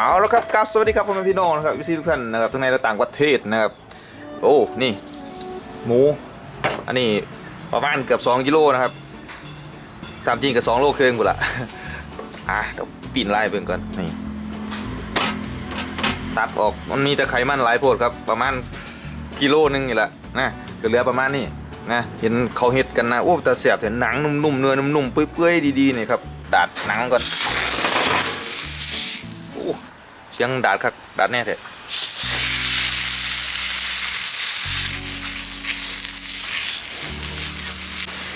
เอาแล้วครับครับสวัสดีครับพ่อแม่พี่น้องนะครับวิซีทุกท่านนะครับทั้งในและต่างประเทศนะครับโอ้นี่ หมู อันนี้ประมาณเกือบ2กิโลนะครับตามจริงกับ2โลเครึ่งกูละอะเดี๋ยวปีนไล่เบิ่งก่อนนี่ตัดออกมันมีแต่ไขมันหลายโพดครับประมาณกิโลนึงนี่แหละนะก็เหลือประมาณนี้นะเห็นเขาเห็ดกันนะโอ้แต่เสียบเห็นหนังนุ่มๆเนื้อนุ่มๆเปื่อยๆดีๆนี่ครับดาดหนังก่อน สียงดาดครับดาดแน่เถอะ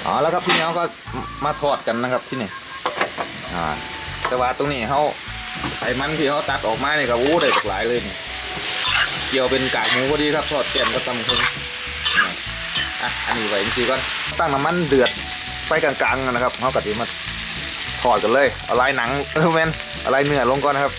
อ๋อแล้วครับพี่น้องก็มาทอดกันนะครับที่นี่อ่าแต่ว่าตรงนี้เขาไขมันที่เขาตัดออกมาเนี่ยครับโอ้ได้หลากหลายเลยนี่เกี่ยวเป็นกากหมูพอดีครับทอดแกนก็ตำคึงนี่อะอันนี้ไว้จริงๆก่อนตั้งน้ำมันเดือดไฟกลางๆนะครับเขากะทิมาทอดกันเลย เอาลายหนังเออแมนเอาลายเนื้อลงก่อนนะครับ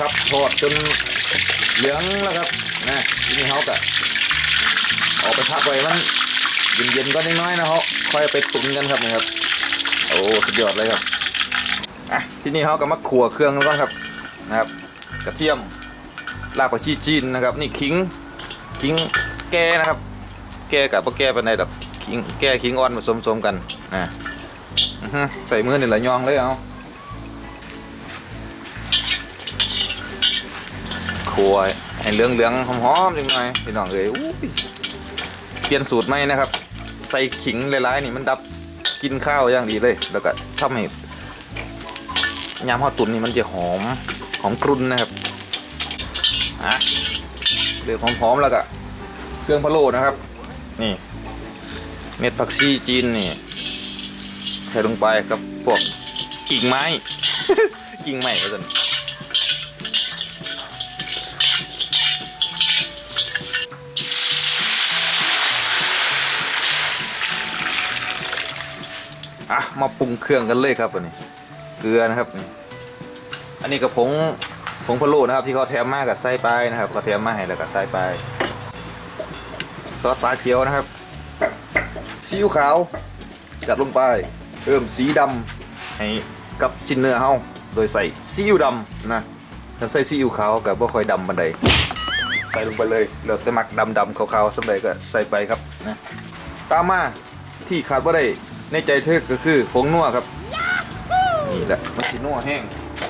ครับทอดจนเหลืองแล้วครับนะทีนี้เขาก็ออกไปพักไว้มันเย็นๆก็น้อยๆนะเขาค่อยไปตุ๋นกันครับนี่ครับ โอ้สุดยอดเลยครับอะทีนี้เขาก็มาขัวเครื่องกันก่อนครับนะครับ กระเทียมรากผักชีจีนนะครับ นี่ขิงขิงแก่นะครับ แก่กับปะแก่เป็นดอกขิงแก่ขิงอ่อนผสมๆกันนะใส่มือนี่แหละยองเลยเอา ครัวให้เหลืองเหลืองหอมๆจังหน่อยพี่น้องเอ้ยเปลี่ยนสูตรใหมนะครับ ใส่ขิงหลายๆนี่มันดับกินข้าวอย่างดีเลย แล้วก็ทำให้ยำข้าวตุ๋นนี่มันจะหอมหอมกรุ่นนะครับอะเดือดหอมๆแล้วก็เครื่องพะโล้นะครับ นี่ เม็ดผักชีจีนนี่ใส่ลงไปกับพวกกิ่งไม้ กิ่งไม้ก็จะ อะมาปรุงเครื่องกันเลยครับวันนี้ เกลือนะครับ อันนี้กับผงผงพะโล้นะครับ ที่เขาแถมมากับไส้ปลายนะครับเขาแถมมาให้แล้วกับไส้ปลายซอสปลาเขียวนะครับซีอิ๊วขาวจัดลงไปเพิ่มสีดำให้กับชิ้นเนื้อเฮาโดยใส่ซีอิ๊วดำนะถ้าใส่ซีอิ๊วขาวกับบ่ค่อยดำบันไดใส่ลงไปเลยแล้วแต่มักดำดำๆขาวๆสำเร็จก็ใส่ไปครับนะตามมาที่ขาดบ่ได้ ในใจเธอก็คือผงนัวครับนี่แหละมันสีนัวแห้ง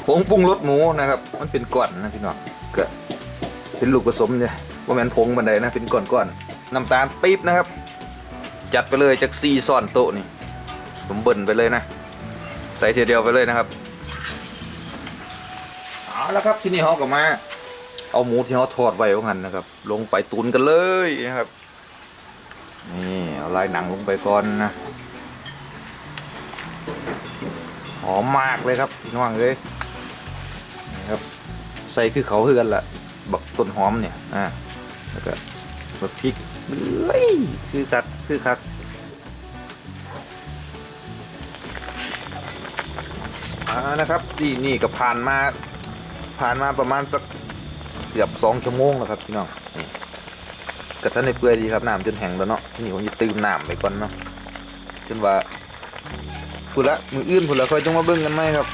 ผงปรุงรสหมูนะครับ มันเป็นก้อนนะพี่น้องก็เป็นลูกผสมเนี่ยว่าแมนผงบันไดนะเป็นก้อนๆน้ำตาลปี๊บนะครับ จัดไปเลยจากซีซ่อนโต๊ะนี่ผมเบิ่นไปเลยนะ ใส่ทีเดียวไปเลยนะครับเอาละครับที่นี่เขาก็มา เอาหมูที่เขาทอดไว้ของหันนะครับ ลงไปตุนกันเลยนะครับนี่เอาลายหนังลงไปก่อนนะ อมมากเลยครับพี่น้องเลยนี่ครับใส่คือเขาคือกันละบักต้นหอมเนี่ยอ่าแล้วก็บักพริกเฮ้ยคือคักคือคักอ่านะครับนี่นี่ก็ผ่านมาผ่านมาประมาณสักเกือบสองชั่วโมงแล้วครับพี่น้องกระทันในเปื่อยดีครับน้ำจนแห้งแล้วเนาะที่นี่ผมจะตื่มน้ำไปก่อนเนาะจนว่า พุ่นละมืออื่นพุ่นละค่อยจังมาเบิ่งกันไหมครับ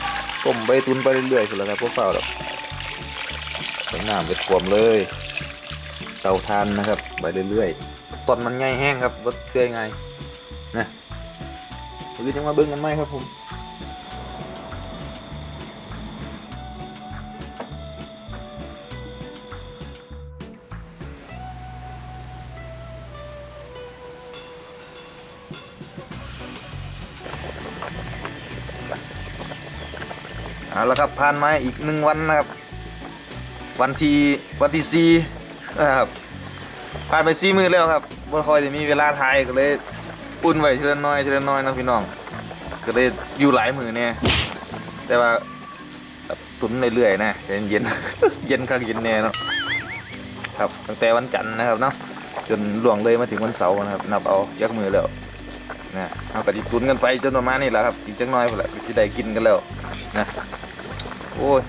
ต้มไปตุนไปเรื่อยๆพุ่นละครับพวกเปล่าดอกใส่น้ำไปท่วมเลย เตาทานนะครับไปเรื่อยๆตอนมันง่ายแห้งครับวัดเกลือไงนะมืออื่นจังมาเบิ่งกันไหมครับผม เอาละครับผ่านมาอีกหนึ่งวันนะครับ วันที่วันที่สี่นะครับผ่านไปสี่มือแล้วครับบ่คอยจะมีเวลาถ่ายก็เลยอุ่นไว้ทีละน้อยทีละน้อยนะพี่น้อง ก็เลยอยู่หลายมือเนี่ยแต่ว่าตุนเรื่อยๆนะเย็นเย็นเย็นคักเย็นแน่เนาะครับตั้งแต่วันจันทร์นะครับเนาะจนล่วงเลยมาถึงวันเสาร์นะครับ นับเอายักมือแล้วนะเอากระดิตุนกันไปจนประมาณนี้แหละครับอีกจังน้อยพอแหละที่ได้กินกันแล้วนะ โอ้ย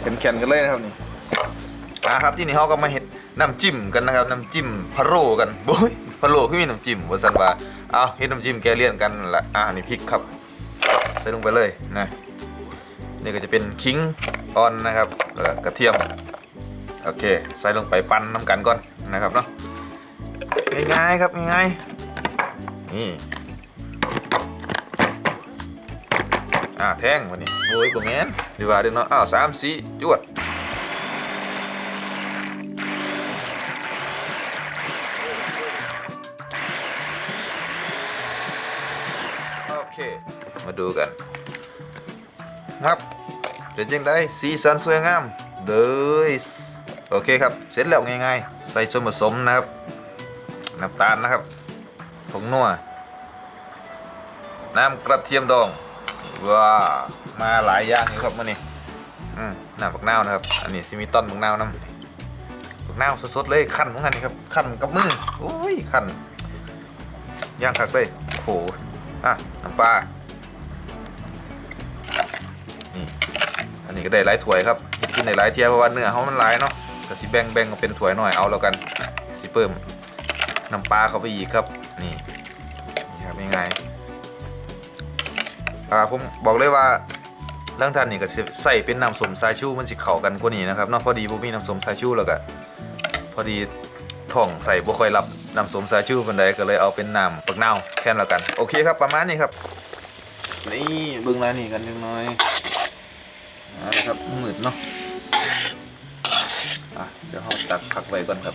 แข็งๆกันเลยนะครับนี่มาครับที่นี่เขาก็มาเห็ดน้ำจิ้มกันนะครับน้ำจิ้มพะโล้กันโอ้ยพะโล้คือมีน้ำจิ้มว่าสันว่าเอาเห็ดน้ำจิ้มแกเลี่ยนกันละอ่านี่พริกครับใส่ลงไปเลยนะนี่ก็จะเป็นขิงออนนะครับแล้วก็กระเทียมโอเคใส่ลงไปปั้นน้ำกันก่อนนะครับเนาะง่ายๆครับง่ายๆนี่ อ่าแท่งวันนี้โอ้ยกูแมนดีว่าเดี๋ยวเนาะอ้าวสามสี่จวดโอเค มาดูกันครับเป็นยังไงสีสันสวยงามเด้อโอเคครับ เสร็จแล้วง่ายๆ ใส่ส่วนผสมนะครับ น้ำตาลนะครับผงนัวน้ำกระเทียมดอง ว้ามาหลายอย่างอยู่ครับมื่อนี้อืมน้ำผักนาวนะครับ อันนี้ซิมีต้นผักนาวน้ำผักนาวสดๆเลยขั้นของอันนี้ครับขั้นกับมือโอ้ยขั้นย่างคักเลยโอ้โหอะน้ำปลานี่อันนี้ก็ได้หลายถ้วยครับกินได้หลายเทียเพราะว่าเนื้อเขามันหลายเนาะก็สิแบ่งแบ่งเป็นถ้วยหน่อยเอาแล้วกันสิเพิ่มน้ำปลาเข้าไปอีกครับ นี่นี่ครับง่ายๆ อ่าผมบอกเลยว่าเรื่องท่านนี่ก็ใส่เป็นน้ำส้มสายชูมันสิเข้ากันกว่านี้นะครับเนาะพอดีผมมีน้ำส้มสายชูแล้วก็พอดีท้องใส่บ่ค่อยรับน้ำส้มสายชูปานใดก็เลยเอาเป็นน้ำปักนาวแค่นั้นแล้วกัน โอเคครับประมาณนี้ครับ นี่เบิ่งรายนี่กันจังน้อยเอาละครับมืดเนาะอะเดี๋ยวเราตักพักไว้ก่อนครับ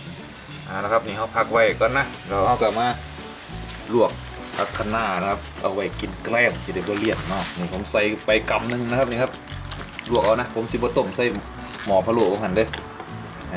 อ่านะครับนี่เราพักไว้ก่อนนะเราเอากลับมาลวก พักคะน้านะครับ เอาไว้กินแกล้มสิเดบเลียนเนาะนี่ผมใส่ไปกำหนึงนะครับนี่ครับลวกเอานะ ผมสิบต้มใส่หมอพะโล้ของหันเด้อ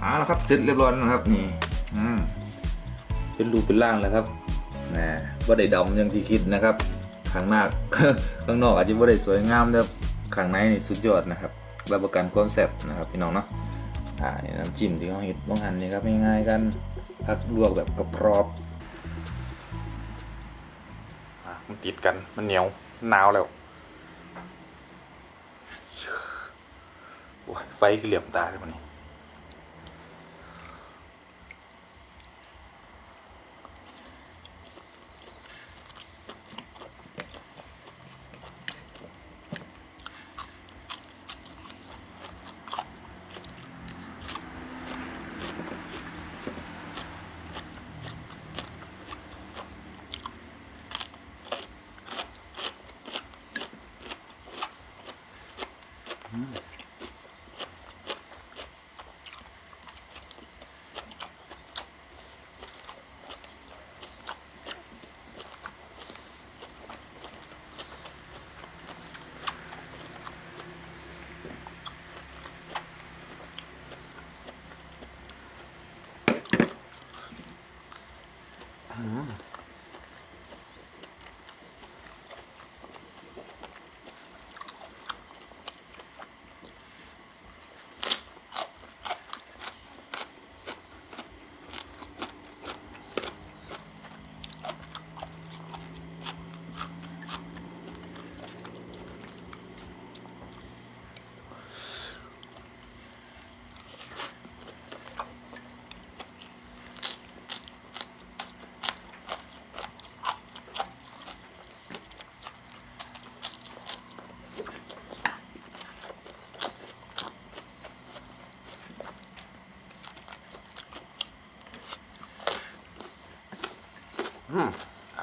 เอาละครับเสร็จเรียบร้อยแล้วนะครับนี่อืมเป็นรูปเป็นร่างแล้วครับแหมว่าได้ดำอย่างที่คิดนะครับข้างหน้าข้างนอกอาจจะว่าได้สวยงามแต่ข้างในนี่สุดยอดนะครับรับประกันความแซ่บนะครับพี่น้องเนาะอ่านี่น้ำจิ้มที่เขาเห็ดบ้องหันนี่ครับง่ายๆกันพักลวกแบบกรอบๆอะมันติดกันมันเหนียวหนาวแล้วโอ้ยไฟคือเหลี่ยมตาเลยมันนี่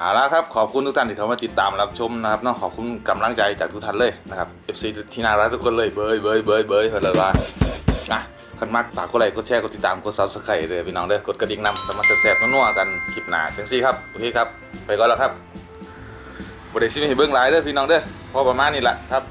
เอาละครับขอบคุณทุกท่านที่เข้ามาติดตามรับชมนะครับน้องขอบคุณกำลังใจจากทุกท่านเลยนะครับ FC ที่น่ารักทุกคนเลยเบยเบยเบยเบยเพื่อนเลยว่าอะคันมากฝากกดไลค์กดแชร์กดติดตามกดซับสไครต์เลยพี่น้องเด้อกดกระดิ่งนำแล้วมาแซ่บๆนัวๆกันคลิปหน้าจังซี่ครับโอเคครับไปก่อนแล้วครับบริษัทมีเบื้องหลายเด้อพี่น้องเด้อพอประมาณนี้แหละครับ